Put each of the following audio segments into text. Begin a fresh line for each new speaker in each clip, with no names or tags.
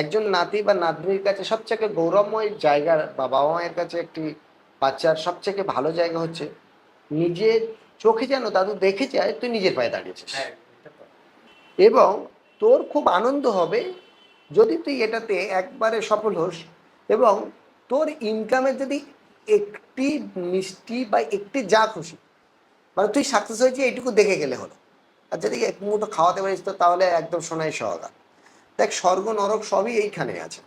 একজন নাতি বা নাতনির কাছে সবচেয়ে গৌরবময় জায়গা বা বাবা মায়ের কাছে একটি বাচ্চার সবচেয়ে ভালো জায়গা হচ্ছে নিজের চোখে যেন দাদু দেখে যায় তুই নিজের পায়ে দাঁড়িয়েছিস। এবং তোর খুব আনন্দ হবে যদি তুই এটাতে একবারে সফল হোস এবং তোর ইনকামের যদি একটি মিষ্টি বা একটি যা খুশি মানে তুই সাকসেস হয়েছে এইটুকু দেখে গেলে হলো। আর যদি এক মুহূর্ত খাওয়াতে পারিস তো তাহলে একদম সোনাই সহগা। দেখ, স্বর্গ, নরক সবই এইখানে আছে।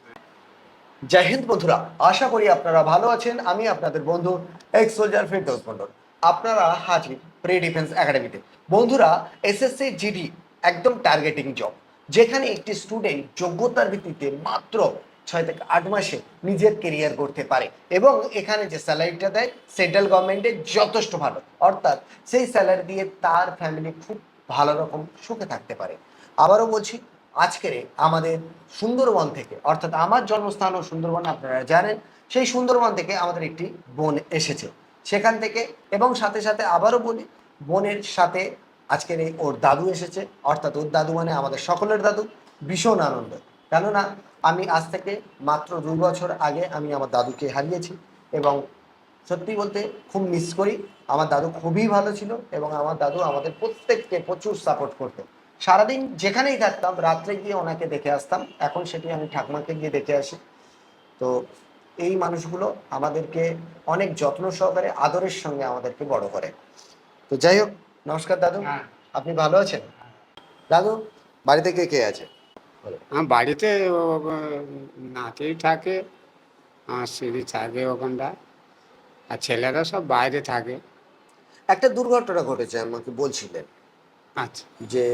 জয় হিন্দ বন্ধুরা, আশা করি আপনারা ভালো আছেন। আমি আপনাদের বন্ধু এক্স সোলজার ফিরদৌস মন্ডল আপনারা হাজির প্রি ডিফেন্স একাডেমিতে বন্ধুরা এসএসসি জিডি একদম টার্গেটিং জব যেখানে একটি স্টুডেন্ট যোগ্যতার ভিত্তিতে মাত্র ছয় থেকে আট মাসে নিজের কেরিয়ার করতে পারে এবং এখানে যে স্যালারিটা দেয় সেন্ট্রাল গভর্নমেন্টের যথেষ্ট ভালো। অর্থাৎ সেই স্যালারি দিয়ে তার ফ্যামিলি খুব ভালো রকম সুখে থাকতে পারে। আবারও বলছি আজকের আমাদের সুন্দরবন থেকে, অর্থাৎ আমার জন্মস্থান ও সুন্দরবন আপনারা জানেন, সেই সুন্দরবন থেকে আমাদের একটি বোন এসেছে। সেখান থেকে এবং সাথে সাথে আবারও বলি, বোনের সাথে আজকের এই ওর দাদু এসেছে, অর্থাৎ ওর দাদু মানে আমাদের সকলের দাদু, ভীষণ আনন্দ। কেননা আমি আজ থেকে মাত্র দু বছর আগে আমি আমার দাদুকে হারিয়েছি এবং সত্যি বলতে খুব মিস করি। আমার দাদু খুবই ভালো ছিল এবং আমার দাদু আমাদের প্রত্যেককে প্রচুর সাপোর্ট করতেন। সারাদিন যেখানেই থাকতাম রাত্রে গিয়ে ওনাকে দেখে আসতাম। এখন সেটি আমি ঠাকুমাকে গিয়ে দেখে আসি। তো এই মানুষগুলো আমাদেরকে অনেক যত্ন সহকারে আদরের সঙ্গে আমাদেরকে বড় করে। তো যাই হোক নমস্কার দাদু।
হ্যাঁ।
আপনি ভালো আছেন? দাদু বাড়িতে কে কে আছে?
আমার বাড়িতে নাতি থাকে আমার স্ত্রী থাকে ওখানটা আর ছেলেরা সব বাইরে থাকে।
একটা দুর্ঘটনা ঘটেছে আমাকে বলছিলেন। যে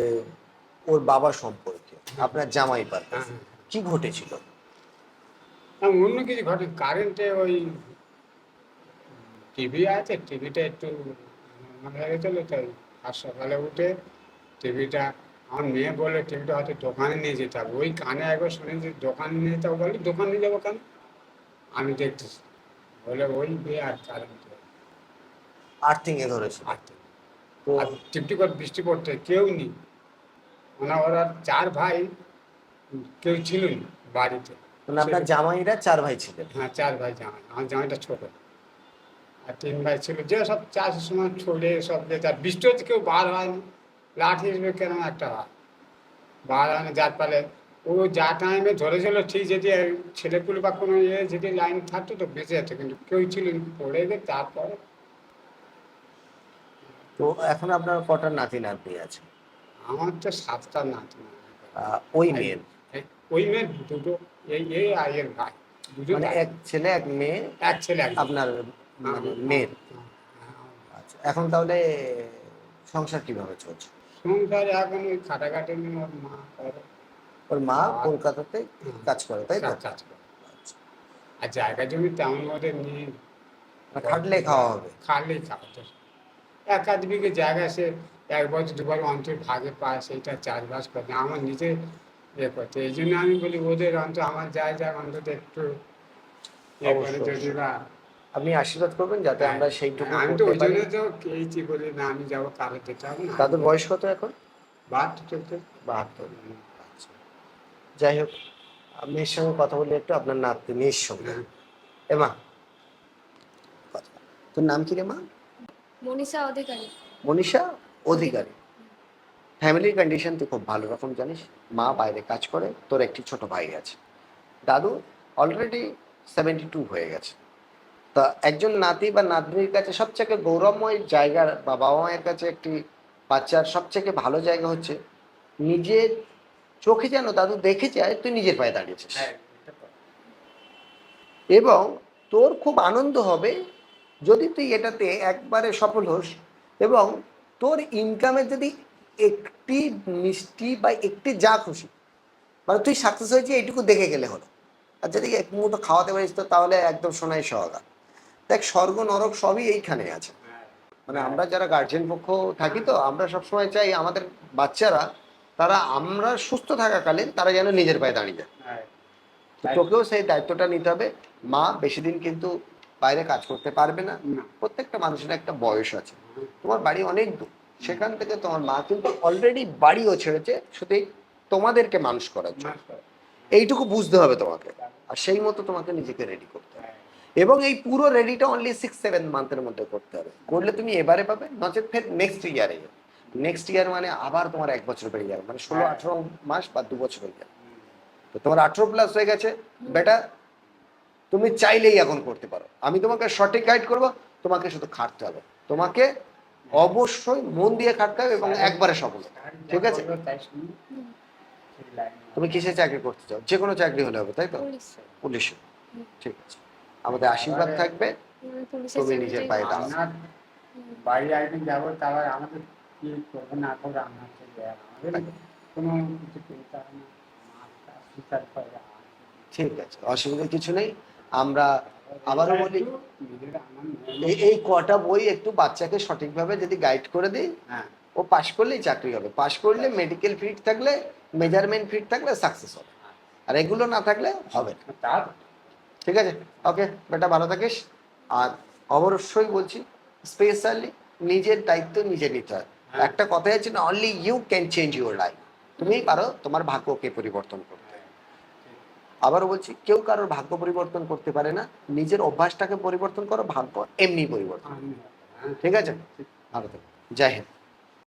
ওর বাবা সম্পর্কে আপনার জামাই পার
হ্যাঁ।
কি ঘটেছিল?
আর অন্য কিছু ঘটে কারেন্টে ওই টিভি আছে টিভিটা একটু হয়ে গেছিল তাই আর সকালে উঠে টিভিটা আমার মেয়ে বলে টিভিটা হয়তো দোকানে নিয়ে যেতে হবে। ওই কানে একবার শুনে যে দোকানে নিয়ে যেতে হবে বলে দোকানে নিয়ে যাব কেন? আমি দেখতেছি। বলে ওই মেয়ে আর কারেন্টে
আর্থিং এ ধরেছিল
আটতে
তো
আর টিপটি করে বৃষ্টি পড়তে কেউ নেই। ওনা ওরা চার ভাই কেউ ছিল না বাড়িতে।
মানে আপনার জামাইরা চার ভাই ছিলেন?
হ্যাঁ চার ভাই জামাই। আমার জামাইটা ছোট। আর তিন ভাই ছিল। যে সব চাষের সময় ছড়ে সব যে তার বৃষ্টি হচ্ছে কেউ বার হয়নি লাঠি হিসেবে কেন একটা হয়? বার হয়নি যার ফলে। ও যা টাইমে ধরেছিল ঠিক যদি ছেলেপুলে বা কোনো ইয়ে যদি লাইন থাকতো তো বেঁচে যেত। কিন্তু কেউ ছিল পড়ে গিয়ে তারপরে
তো এখন আপনার কটা নাতি নাতনি আছে?
আমার তো সাতটা নাতি
ওই মেয়ের?
ওই মেয়ের দুটো এই এই আর এর ভাই।
মানে এক ছেলে এক মেয়ে
এক ছেলে
আপনার মানে মেয়ের? আচ্ছা এখন তাহলে সংসার কীভাবে চলছে?
সংসার এখন ওই খাটাখাটি নিয়ে ওর মা করে।
ওর মা কলকাতাতে কাজ করে তাই তো?
কাজ করে। আর জায়গা জমি তেমন ওদের নিয়ে
মানে খাটলে খাওয়া হবে?
খালি খাওয়াতে এক আধ বিঘে জায়গা সে এক বছর দু বছর অন্তর ভাগে পায় সেইটা চাষবাস করতে আমার নিজে ইয়ে করতে এই জন্য আমি বলি ওদের অন্তত আমার যায় যায় অন্তত একটু ইয়ে করে যদি বা
আপনি আশীর্বাদ করবেন যাতে আমরা সেইটুকু
আমি তো ওই জন্য তো খেয়েছি বলি না আমি যাব কারও যেতে হবে না।
দাদুর বয়স কত এখন?
বাদ চলতে
বাহাত্তর আচ্ছা। যাই হোক মেয়ের সঙ্গে কথা বলি একটু আপনার নাতি মেয়ের সঙ্গে।
হ্যাঁ।
এমা। তোর নাম কি রে মা?
মনীষা অধিকারী।
মনীষা অধিকারী। ফ্যামিলির কন্ডিশন তুই খুব ভালো রকম জানিস মা বাইরে কাজ করে তোর একটি ছোট ভাই আছে। দাদু অলরেডি সেভেন্টি টু হয়ে গেছে। তা একজন নাতি বা নাতনির কাছে সবথেকে গৌরবময় জায়গা বা বাবা মায়ের কাছে একটি বাচ্চার সবথেকে ভালো জায়গা হচ্ছে নিজের চোখে যেন দাদু দেখে যায় তুই নিজের পায়ে দাঁড়িয়েছিস। এবং তোর খুব আনন্দ হবে যদি তুই এটাতে একবারে সফল হোস এবং তোর ইনকামের যদি একটি মিষ্টি বা একটি যা খুশি মানে তুই সাকসেস হয়েছে এইটুকু দেখে গেলে হলো। আর যদি এক মুহূর্ত খাওয়াতে পারিস তো তাহলে একদম সোনাই সহগা। দেখ স্বর্গ নরক সবই এইখানে আছে। মানে আমরা যারা গার্জেন পক্ষ থাকি তো আমরা সবসময় চাই আমাদের বাচ্চারা তারা আমরা সুস্থ থাকাকালীন তারা যেন নিজের পায়ে দাঁড়িয়ে যায়। তোকেও সেই দায়িত্বটা নিতে হবে। মা বেশি দিন কিন্তু বাইরে কাজ করতে পারবে না। প্রত্যেকটা মানুষের একটা বয়স আছে। তোমার বাড়ি অনেক দূর। সেখান থেকে তোমার মা কিন্তু অলরেডি বাড়িও ছেড়েছে শুধু তোমাদেরকে মানুষ করার জন্য। এইটুকু বুঝতে হবে তোমাকে। আর সেই মতো তোমাকে নিজেকে রেডি করতে হবে। এবং এই পুরো রেডিটা অনলি সিক্স সেভেন মান্থের মধ্যে করতে হবে। করলে তুমি এবারে পাবে নচেত ফের নেক্সট ইয়ারে নেক্সট ইয়ার মানে আবার তোমার এক বছর বেড়ে যাবে। মানে ষোলো আঠেরো মাস বা দু বছর হয়ে যাবে। তো তোমার আঠেরো প্লাস হয়ে গেছে। বেটা তুমি চাইলেই এখন করতে পারো। আমি তোমাকে সঠিক গাইড করব তোমাকে শুধু খাটতে হবে। তোমাকে অবশ্যই মন দিয়ে খাটতে হবে এবং একবারে সফল ঠিক আছে? তুমি কিসে চাকরি করতে চাও? যে কোনো চাকরি হলে হবে তাই তো?
পুলিশে
ঠিক আছে। আমাদের আশীর্বাদ থাকবে। তুমি নিজের পায়ে।
বাড়ি একদিন যাব তারপর আমাদের কি করব না করব কোনো কিছু চিন্তা
ঠিক আছে অসুবিধা কিছু নেই। আমরা আবারও বলি এই এই কটা বই একটু বাচ্চাকে সঠিকভাবে যদি গাইড করে দিই
হ্যাঁ।
ও পাশ করলেই চাকরি হবে। পাশ করলে মেডিকেল ফিট থাকলে মেজারমেন্ট ফিট থাকলে সাকসেস হবে। আর এগুলো না থাকলে হবে না। ঠিক আছে? ওকে বেটা ভালো থাকিস। আর অবশ্যই বলছি স্পেশালি নিজের দায়িত্ব নিজে নিতে হয়।
হ্যাঁ।
একটা কথাই আছে না only you can change your life তুমি পারো তোমার ভাগ্যকে পরিবর্তন করতে আবারও বলছি কেউ কারোর ভাগ্য পরিবর্তন করতে পারে না। নিজের অভ্যাসটাকে পরিবর্তন করো ভাগ্য এমনি পরিবর্তন। ঠিক আছে? ভালো থাকো। জয় হিন্দ।